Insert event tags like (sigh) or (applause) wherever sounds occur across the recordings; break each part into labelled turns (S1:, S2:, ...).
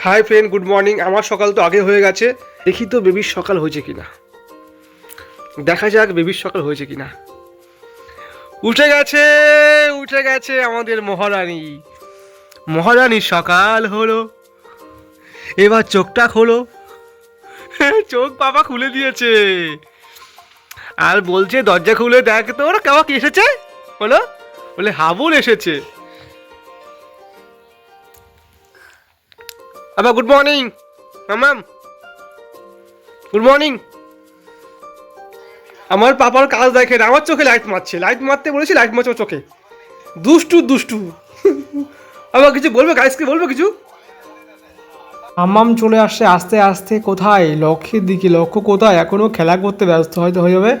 S1: Hi friend good morning আমার সকাল তো আগে হয়ে গেছে। দেখি তো বেবির সকাল হয়েছে কিনা। দেখা যাক বেবির সকাল হয়েছে কিনা। উঠে গেছে উঠে গেছে আমাদের মহারানী। মহারানীর সকাল হলো। এবার চোখটা খোলো। চোখ বাবা খুলে দিয়েছে। আর বলছে, দরজা খুলে দেখ তো ওরা কেমন এসেছে? বলো। বলে, হাবুল এসেছে। আবার good morning ma'am good morning আমার পাপার কাজ দেখেন আমার চোখে লাইট মারছে। লাইট মারতে বলেছি লাইট মারছে চোখে। দুষ্টু দুষ্টু। আবার কিছু বলবে গাইসকে বলবে কিছু?
S2: আম্মাম চলে আসছে আস্তে আস্তে। কোথায়? লক্ষ্যের দিকে লক্ষ্য কোথায়? এখনও খেলা করতে ব্যস্ত হয়তো হয়ে যাবে।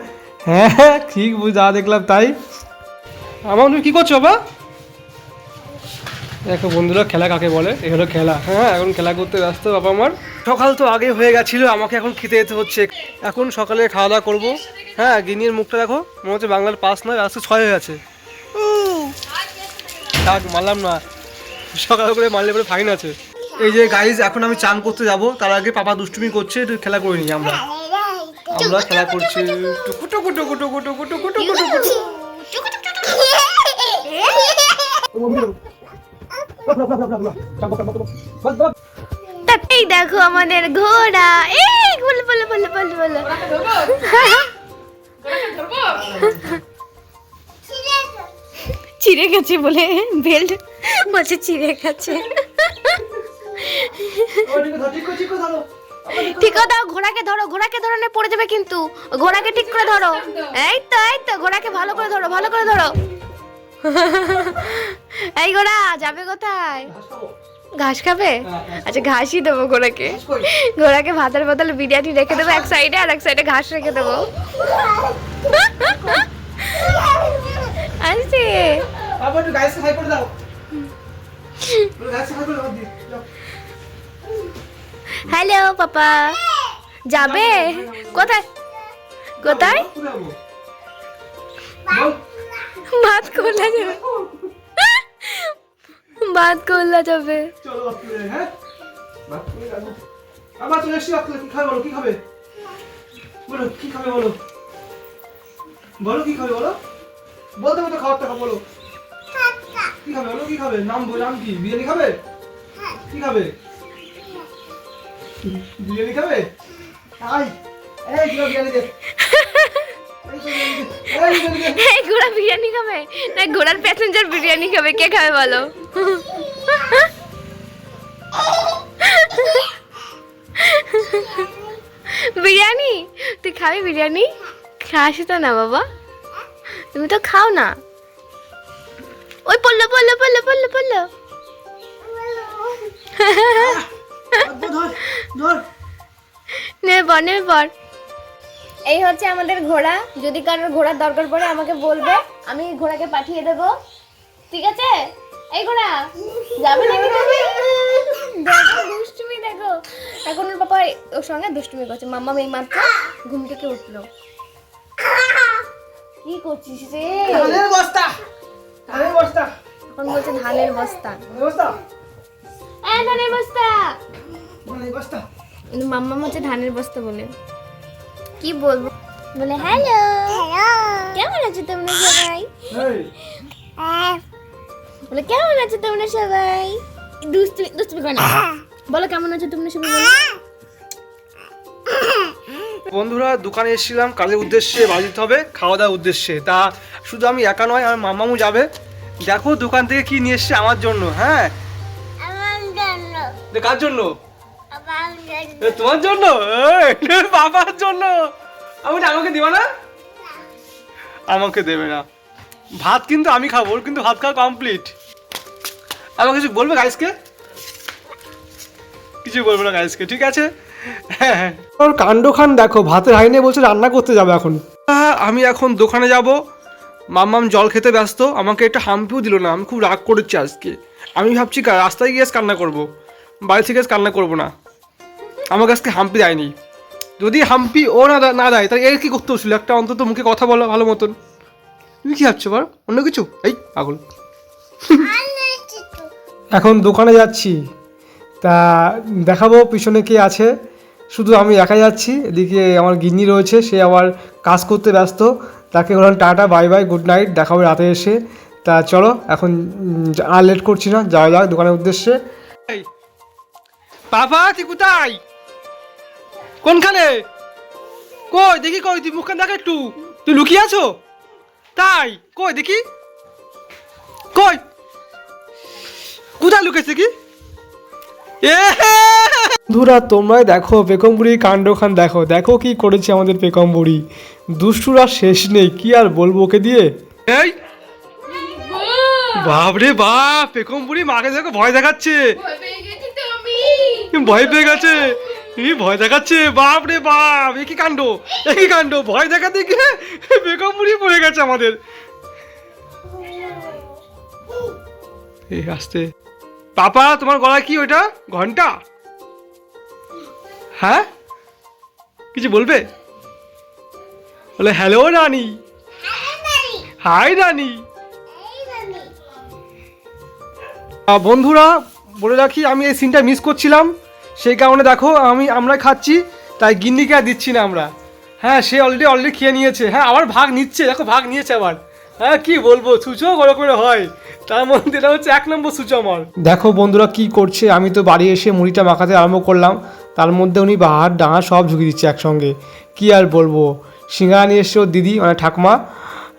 S2: হ্যাঁ হ্যাঁ ঠিক বুঝ যা দেখলাম তাই।
S1: আমার তুমি কি করছ বাবা দেখো বন্ধুরা খেলা কাকে বলে? এ হলো খেলা। হ্যাঁ এখন খেলা করতে ব্যস্ত বাবা আমার। সকাল তো আগে হয়ে গেছিল আমাকে এখন খেতে যেতে হচ্ছে। এখন সকালে খাওয়া দাওয়া করব। হ্যাঁ গিনির মুখটা দেখো মনে হচ্ছে বাংলার পাস নয় আজকে ছয় হয়ে গেছে। থাক মারলাম না। সকাল করে মারলে পরে ফাইন আছে। এই যে গাইজ এখন আমি চান করতে যাব। তার আগে পাপা দুষ্টুমি করছে একটু খেলা করে নিই আমরা। আমরা খেলা করছি। টুকু টুকু টুকু টুকু টুকু টুকু টুকু টুকু (laughs) (laughs)
S3: তাতেই দেখো আমাদের ঘোড়া। এই, বলো বলো বলো বলো বলো। চিড়ে গেছে বলে বেল্ট বলছে চিড়ে গেছে। ঠিক দাও, ঘোড়াকে ধরো ঘোড়াকে ধরো, না পড়ে যাবে কিন্তু। ঘোড়াকে ঠিক করে ধরো। এই তো এই তো, ঘোড়াকে ভালো করে ধরো, ভালো করে ধরো। এই ঘোড়া যাবে কোথায়? ঘাস খাবে? আচ্ছা ঘাসই দেবো ঘোড়াকে। ঘোড়াকে ভাতের বদলে বিরিয়ানি রেখে দেবো এক সাইডে আর এক সাইডে ঘাস রেখে দেবো। আসছে
S1: যাও।
S3: Hello papa. যাবে? কোথায়? কোথায়? করলা যাবে ভাত করলা যাবে
S1: চলো হ্যাঁ? বাপ করে যাব। আবার চলে এসছি কি খাবে বলো কি খাবে? বলো কি খাবে বলো? বলো কি খাবে বলো? বলতে বলতে খাবারটা খাব বলো। কি খাবে বলো কি খাবে? নাম বল নাম কি? বিরিয়ানি খাবে? কি খাবে? বিরিয়ানি। খাবে? আই এই বিরিয়ানি দে এই
S3: ঘোড়া বিরিয়ানি খাবে? না ঘোড়ার প্যাসেঞ্জার বিরিয়ানি খাবে কে খাবে বলো? বিরিয়ানি? তুই খাবি বিরিয়ানি? খাস তো না বাবা। তুমি তো খাও না। ওই পড়ল পড়ল পড়ল পড়ল পড়ল। নে বর নে বর এই হচ্ছে আমাদের ঘোড়া। যদি কারোর ঘোড়ার দরকার পড়ে আমাকে বলবে। আমি ঘোড়াকে পাঠিয়ে দেব। ঠিক আছে? এই ঘোড়া যাবে নাকি তুমি? দেখো দুষ্টুমি দেখো। এখন ওর পাপা ওর সঙ্গে দুষ্টুমি করছে। মাম্মা এই মাত্র ঘুম থেকে উঠল। কি করছিস রে?
S1: ধানের বস্তা। ধানের বস্তা।
S3: এখন বলছে ধানের বস্তা।
S1: বস্তা।
S3: এ ধানের বস্তা।
S1: ধানের বস্তা।
S3: মাম্মা হচ্ছে ধানের বস্তা বলে। কি বলব? বলে হ্যালো হ্যালো কেমন আছো তোমরা সবাই?
S1: এই।
S3: বলে কেমন আছো তোমরা সবাই? দুষ্টু দুষ্টুমি করে না। বলো কেমন আছো তোমরা সবাই? বলো।
S1: বন্ধুরা দোকানে এসেছিলাম কাজের উদ্দেশ্যে দিতে হবে খাওয়া দাওয়ার উদ্দেশ্যে। তা শুধু আমি একা নয় আমার মামামু যাবে। দেখো দোকান থেকে কি নিয়ে এসছে আমার জন্য হ্যাঁ? কার জন্য? তোমার জন্য? বাবার জন্য? আমি আমাকে দিবা না? আমাকে দেবে না। ভাত কিন্তু আমি খাব ওর কিন্তু ভাত খাওয়া কমপ্লিট আমাকে কিছু বলবে গাইসকে কিছু বলবে না গাইসকে ঠিক আছে? হ্যাঁ হ্যাঁ। ওর কাণ্ডখান দেখো ভাতের হাইনে বলছে রান্না করতে যাবে এখন। আমি এখন দোকানে যাব। মাম্মাম জল খেতে ব্যস্ত আমাকে একটা হাম্পিও দিল না আমি খুব রাগ করেছি আজকে। আমি ভাবছি কা- রাস্তায় গিয়ে কান্না করব। বাড়ি থেকে কান্না করব না। আমাকে আজকে হাম্পি দেয়নি? যদি হাম্পি ও না না দেয় তাহলে এর কি করতে হচ্ছিল? একটা অন্তত মুখে কথা বলো ভালো মতন। তুমি কি ভাবছ বল? অন্য কিছু? এই পাগল।
S2: এখন দোকানে যাচ্ছি। তা দেখাবো পিছনে কে আছে। শুধু আমি একা যাচ্ছি। এদিকে আমার গিন্নি রয়েছে সে আবার কাজ করতে ব্যস্ত। তাকে বললাম tata bye bye good night দেখাবো রাতে এসে। তা চলো এখন আর লেট করছি না যাওয়া যাক দোকানের উদ্দেশ্যে।
S1: বাবা তুই কোথায়? কোনখানে? কই দেখি কই তুই মুখখান দেখ একটু। তুই লুকিয়ে আছো? তাই কই দেখি। কই? কোথায় লুকেছে কি? এ
S2: বন্ধুরা তোমরাই দেখো পেকম বুড়ির কাণ্ডখান দেখো। দেখো কি করেছে আমাদের পেকম বুড়ি দুষ্টুরা শেষ নেই কি আর বলব ওকে দিয়ে?
S1: এই! বাপরে বাপ পেখম বুড়ি মাকে দেখো ভয় দেখাচ্ছে। ভয় পেয়ে গেছে। এই ভয় দেখাচ্ছে বাপ রে বাপ, এ কি কাণ্ড, এ কি কাণ্ড, ভয় দেখাতে গিয়ে বেগম বুড়ি পড়ে গেছে আমাদের। এই আসতে। পাপা, তোমার গলায় কি ওইটা? ঘণ্টা? হ্যাঁ? কিছু বলবে? বলে, হ্যালো রানী। হাই রানী। বন্ধুরা, বলে রাখি, আমি এই সিনটা মিস করছিলাম। সেই কারণে দেখো, আমি, আমরা খাচ্ছি, তাই গিন্নিকে আর দিচ্ছি না আমরা। হ্যাঁ সে অলরেডি অলরেডি খেয়ে নিয়েছে। হ্যাঁ আবার ভাগ নিচ্ছে, দেখো, ভাগ নিয়েছে আবার। হ্যাঁ কি বলব সুচো বড় করে হয়। তার মধ্যে এটা হচ্ছে এক নম্বর সুচো আমার। দেখো বন্ধুরা কি করছে, আমি তো বাড়ি এসে মুড়িটা মাখাতে আরম্ভ করলাম। তার মধ্যে উনি বাহার ডাঙা সব ঝুঁকি দিচ্ছে একসঙ্গে। কি আর বলব? সিঙ্গারা নিয়ে এসছে ওর দিদি মানে ঠাকুমা।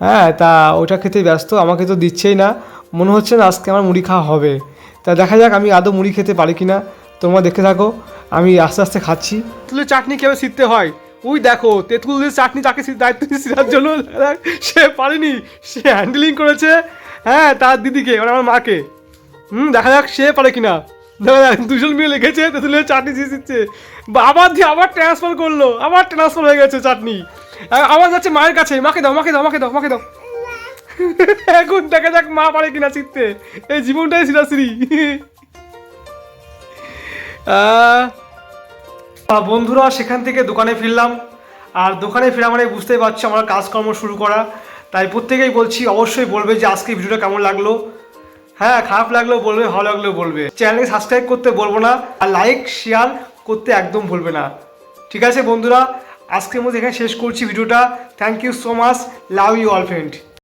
S1: হ্যাঁ তা ওটা খেতে ব্যস্ত, আমাকে তো দিচ্ছেই না। মনে হচ্ছে না আজকে আমার মুড়ি খাওয়া হবে। তা দেখা যাক আমি আদৌ মুড়ি খেতে পারি কি না তোমরা দেখে থাকো, আমি আস্তে আস্তে খাচ্ছি। তেঁতুলের চাটনি কীভাবে শিখতে হয়? ওই দেখো, তেঁতুলের চাটনি তাকে দায়িত্ব শেখার জন্য (laughs) সে পারেনি, সে হ্যান্ডেলিং করেছে। হ্যাঁ তার দিদিকে মানে আমার মাকে। হুম, দেখা যাক সে পারে কিনা। দেখা যাক দুজন মিলে লিখেছে তেঁতুলের চাটনি শিখছে বা আবার দিয়ে আবার ট্রান্সফার করল, আবার ট্রান্সফার হয়ে গেছে চাটনি। আবার যাচ্ছে মায়ের কাছে, মাকে দাও মাকে দাও মাকে দাও মাকে দাও। (laughs) এখন দেখা যাক মা পারে কিনা শিখতে এই জীবনটাই সিরাসিরি (laughs) বন্ধুরা, সেখান থেকে দোকানে ফিরলাম। আর দোকানে ফিরে মানে বুঝতেই পারছি আমার কাজকর্ম শুরু করা। তাই প্রত্যেকেই বলছি, অবশ্যই বলবে যে আজকে ভিডিওটা কেমন লাগল। হ্যাঁ খারাপ লাগলেও বলবে, ভালো লাগলেও বলবে। চ্যানেলকে সাবস্ক্রাইব করতে বলব না, আর লাইক শেয়ার করতে একদম ভুলবে না। ঠিক আছে বন্ধুরা, আজকের মধ্যে এখানে শেষ করছি ভিডিওটা। Thank you so much love you all friend